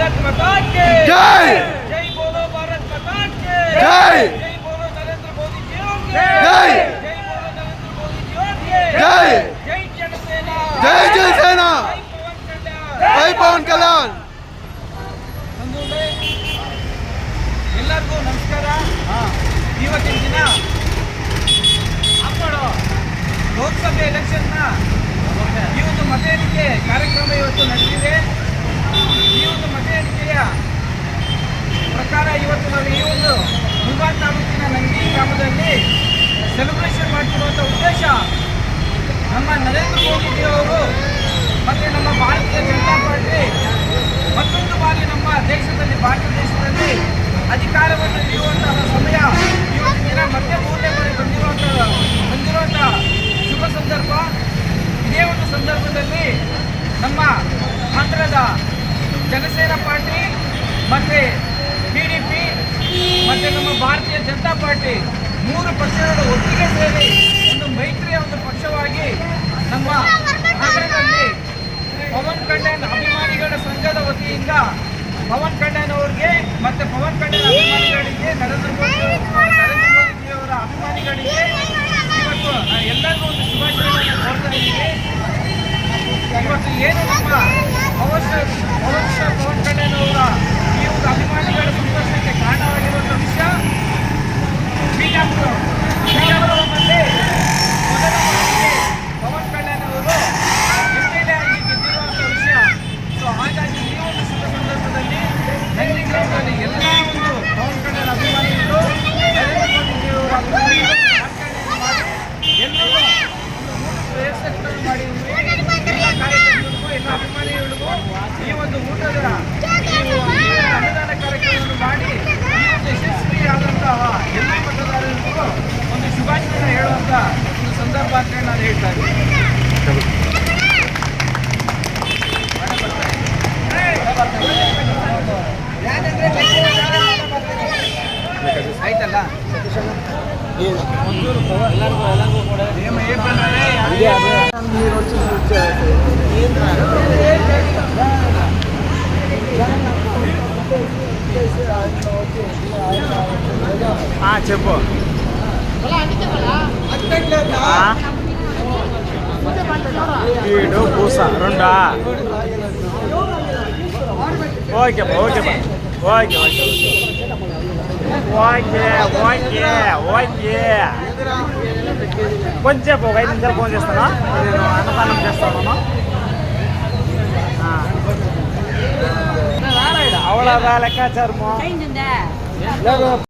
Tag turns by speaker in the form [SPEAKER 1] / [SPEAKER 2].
[SPEAKER 1] भारत माता के जय जय बोलो भारत माता के जय जय बोलो नरेंद्र मोदी जी जय जय बोलो नरेंद्र मोदी जी जय जय जनसेना जय जय सेना जय पवन कल्याण ಎಲ್ಲರಿಗೂ ನಮಸ್ಕಾರ ಇವತ್ತಿನ ದಿನ ಹಬ್ಬಳು ಲೋಕಸಭೆ ಎಲೆಕ್ಷನ್ನ ಇವತ್ತು ಮತ ಎಣಿಕೆ ಕಾರ್ಯಕ್ರಮ ಇವತ್ತು ನಡೆದಿದೆ ಪ್ರಕಾರ ಇವತ್ತು ನಾವು ಈ ಒಂದು ಮುಲ್ಬಾನ್ ತಾಲೂಕಿನ ನಂದಿ ಗ್ರಾಮದಲ್ಲಿ ಸೆಲೆಬ್ರೇಷನ್ ಮಾಡ್ತಿರುವಂಥ ಉದ್ದೇಶ ನಮ್ಮ ನರೇಂದ್ರ ಮೋದಿ ಅವರು ಮತ್ತು ನಮ್ಮ ಭಾರತೀಯ ಜನತಾ ಪಾರ್ಟಿ ಮತ್ತೊಂದು ಬಾರಿ ನಮ್ಮ ದೇಶದಲ್ಲಿ, ಭಾರತ ದೇಶದಲ್ಲಿ ಅಧಿಕಾರವನ್ನು ಇಡುವಂತಹ ಸಮಯ ಇವತ್ತಿನ ದಿನ ಮತ್ತೆ ಮೂರನೇ ಬಾರಿ ಬಂದಿರುವಂಥ ಬಂದಿರುವಂಥ ಶುಭ ಸಂದರ್ಭ. ಇದೇ ಒಂದು ಸಂದರ್ಭದಲ್ಲಿ ನಮ್ಮ ಆಂಧ್ರದ ಜನಸೇನಾ ಪಾರ್ಟಿ ಮತ್ತು ಮತ್ತು ನಮ್ಮ ಭಾರತೀಯ ಜನತಾ ಪಾರ್ಟಿ ಮೂರು ಪಕ್ಷಗಳ ಒಟ್ಟಿಗೆ ಸೇರಿ ಒಂದು ಮೈತ್ರಿಯ ಒಂದು ಪಕ್ಷವಾಗಿ ನಮ್ಮ ಪವನ್ ಕಲ್ಯಾಣ್ ಅಭಿಮಾನಿಗಳ ಸಂಘದ ವತಿಯಿಂದ ಪವನ್ ಕಲ್ಯಾಣ್ ಅವರಿಗೆ ಮತ್ತು ಪವನ್ ಕಲ್ಯಾಣ್ ಅಭಿಮಾನಿಗಳಿಗೆ ನರೇಂದ್ರ ಮೋದಿ ಮೋದಿಜಿಯವರ ಅಭಿಮಾನಿಗಳಿಗೆ ಇವತ್ತು ಎಲ್ಲರಿಗೂ ಒಂದು ಶುಭಾಶಯಗಳನ್ನು ಕೋರ್ತಾ ಇದ್ದೀವಿ ಇವತ್ತು ಏನು ನಮ್ಮ ಅವಶ್ಯ ಅವಶ್ಯ ಪವನ್ ಕಲ್ಯಾಣ್ ಅವರ ಈ ಒಂದು ಅಭಿಮಾನಿಗಳ ಸಂತೋಷಕ್ಕೆ ಕಾರಣವಾಗಿರುವಂಥ ವಿಷಯ ಬಿಜಾಪುರ ಬಿಜಾಪುರದಲ್ಲಿ ಮೊದಲ ಬಾರಿಗೆ ಪವನ್ ಕಲ್ಯಾಣ್ ಅವರು ಎಂ ಎಲ್ ಎ ಆಗಿ ಗೆದ್ದಿರುವಂಥ ವಿಷಯ ಸೊ ಹಾಗಾಗಿ ಈ ಒಂದು ಶುಭ ಸಂದರ್ಭದಲ್ಲಿ ನಂದಿ ಗ್ರಾಮದಲ್ಲಿ ಎಲ್ಲ ಒಂದು ಪವನ್ ಕಲ್ಯಾಣ್ ಅಭಿಮಾನಿಗಳು ನರೇಂದ್ರ ಮೋದಿಜಿಯವರ ಅಭಿಮಾನಿಗಳು ಮಾತನಾಡಿ ಮಾಡಿ ಎಲ್ಲರೂ ಒಂದು ಊಟದ ವ್ಯವಸ್ಥೆಗಳನ್ನು ಮಾಡಿದ್ವಿ ಎಲ್ಲ ಕಾರ್ಯಕರ್ತರಿಗೂ ಎಲ್ಲ ಅಭಿಮಾನಿಗಳಿಗೂ ಈ ಒಂದು ಊಟದ ಅನುದಾನ ಕಾರ್ಯಕ್ರಮವನ್ನು ಮಾಡಿ ಈ ಒಂದು ಯಶಸ್ವಿಯಾದಂತಹ ಎಲ್ಲ ಮತದಾರರಿಗೂ ಒಂದು ಶುಭಾಶಯ ಹೇಳುವಂತ ಒಂದು ಸಂದರ್ಭ ಅಂತ ಹೇಳಿ ನಾನು ಹೇಳ್ತಾ ಇದ್ದೀನಿ ಆಯ್ತಲ್ಲ ಎಲ್ಲರಿಗೂ ಎಲ್ಲರಿಗೂ ಕೂಡ
[SPEAKER 2] చెప్పు. వీడు పూస రెండా? Okay
[SPEAKER 1] okay okay
[SPEAKER 2] okay okay. Okay okay కొంచెం ఒక ఐదు నిమిషాలు ఫోన్ చేస్తాను
[SPEAKER 1] నేను
[SPEAKER 2] అన్నదానం చేస్తాను والله بالك يا